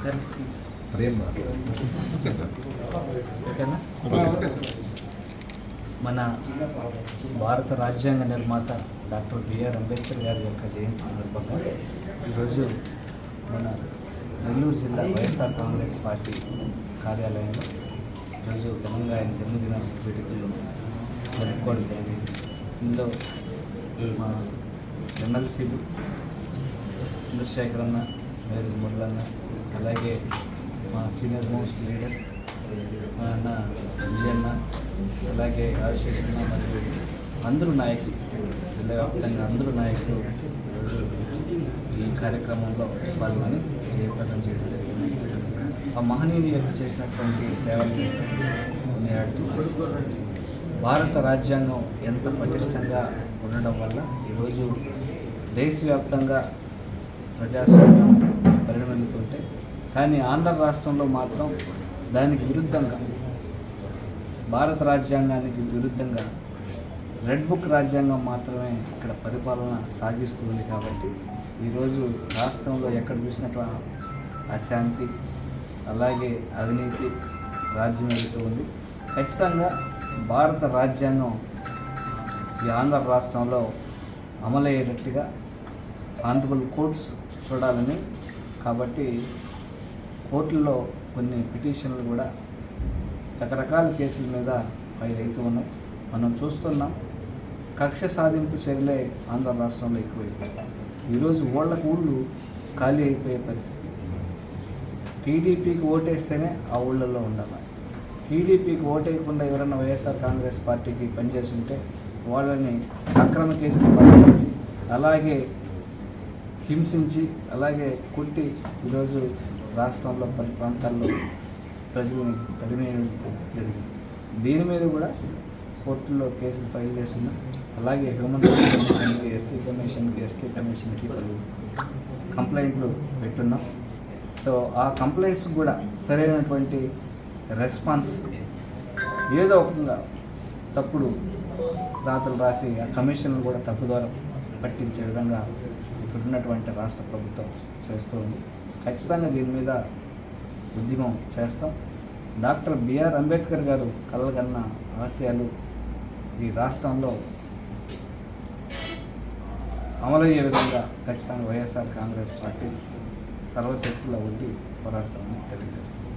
Sir. ప్రేమ మన భారత రాజ్యాంగ నిర్మాత డాక్టర్ బిఆర్ అంబేద్కర్ గారి యొక్క జయంతి సందర్భంగా ఈరోజు మన నెల్లూరు జిల్లా వైఎస్ఆర్ కాంగ్రెస్ పార్టీ కార్యాలయంలో ఈరోజు ఘనంగా ఆయన జన్మదిన వేడుకలు జరుపుకోవడం జరిగింది. ఇందులో మా ఎమ్మెల్సీలు చంద్రశేఖరన్న మేరు మురళన్న అలాగే మా సీనియర్ మోస్ట్ లీడర్ మా అన్న విజయన్న అలాగే రాజశేఖర్ అన్న మరియు అందరూ నాయకులు జిల్లా వ్యాప్తంగా అందరూ నాయకులు ఈ కార్యక్రమంలో పాల్గొని జయప్రదం చేయడం జరిగింది. ఆ మహనీయుని యొక్క చేసినటువంటి సేవలు కొనియాడుతూ భారత రాజ్యాంగం ఎంత పటిష్టంగా ఉండడం వల్ల ఈరోజు దేశవ్యాప్తంగా ప్రజాస్వామ్యం పరిణమిల్లుతుంటే కానీ ఆంధ్ర రాష్ట్రంలో మాత్రం దానికి విరుద్ధంగా భారత రాజ్యాంగానికి విరుద్ధంగా రెడ్ బుక్ రాజ్యాంగం మాత్రమే ఇక్కడ పరిపాలన సాగిస్తుంది కాబట్టి ఈరోజు రాష్ట్రంలో ఎక్కడ చూసినట్టు అశాంతి అలాగే అవినీతి రాజ్యం వెళుతూ ఉంది. ఖచ్చితంగా భారత రాజ్యాంగం ఈ ఆంధ్ర రాష్ట్రంలో అమలయ్యేటట్టుగా ఆనరబుల్ కోర్ట్స్ చూడాలని కాబట్టి కోర్టుల్లో కొన్ని పిటిషన్లు కూడా రకరకాల కేసుల మీద ఫైల్ అవుతూ ఉన్నాయి. మనం చూస్తున్నాం కక్ష సాధింపు చర్యలే ఆంధ్ర రాష్ట్రంలో ఎక్కువైపోయాయి. ఈరోజు ఊళ్ళకు ఊళ్ళు ఖాళీ అయిపోయే పరిస్థితి. టీడీపీకి ఓటేస్తేనే ఆ ఊళ్ళల్లో ఉండాలి. టీడీపీకి ఓటేయకుండా ఎవరైనా వైఎస్ఆర్ కాంగ్రెస్ పార్టీకి పనిచేసి ఉంటే వాళ్ళని అక్రమ కేసులు పట్టుకొచ్చి అలాగే హింసించి అలాగే కొట్టి ఈరోజు రాష్ట్రంలో పలు ప్రాంతాల్లో ప్రజల్ని తరిమేయడం జరిగింది. దీని మీద కూడా కోర్టులో కేసులు ఫైల్ చేస్తున్నాం అలాగే హ్యూమన్ రైట్స్ కమిషన్కి ఎస్సీ కమిషన్కి ఎస్టీ కమిషన్కి పలు కంప్లైంట్లు పెట్టున్నాం. సో ఆ కంప్లైంట్స్ కూడా సరైనటువంటి రెస్పాన్స్ ఏదో ఒకగా తప్పుడు రాతలు రాసి ఆ కమిషన్ కూడా తప్పుదారు పట్టించే విధంగా ఇక్కడ ఉన్నటువంటి రాష్ట్ర ప్రభుత్వం చేస్తుంది. ఖచ్చితంగా దీని మీద ఉద్యమం చేస్తాం. డాక్టర్ బిఆర్ అంబేద్కర్ గారు కలగన్న ఆశయాలు ఈ రాష్ట్రంలో అమలయ్యే విధంగా ఖచ్చితంగా వైఎస్ఆర్ కాంగ్రెస్ పార్టీ సర్వశక్తుల ఉండి పోరాడతామని తెలియజేస్తుంది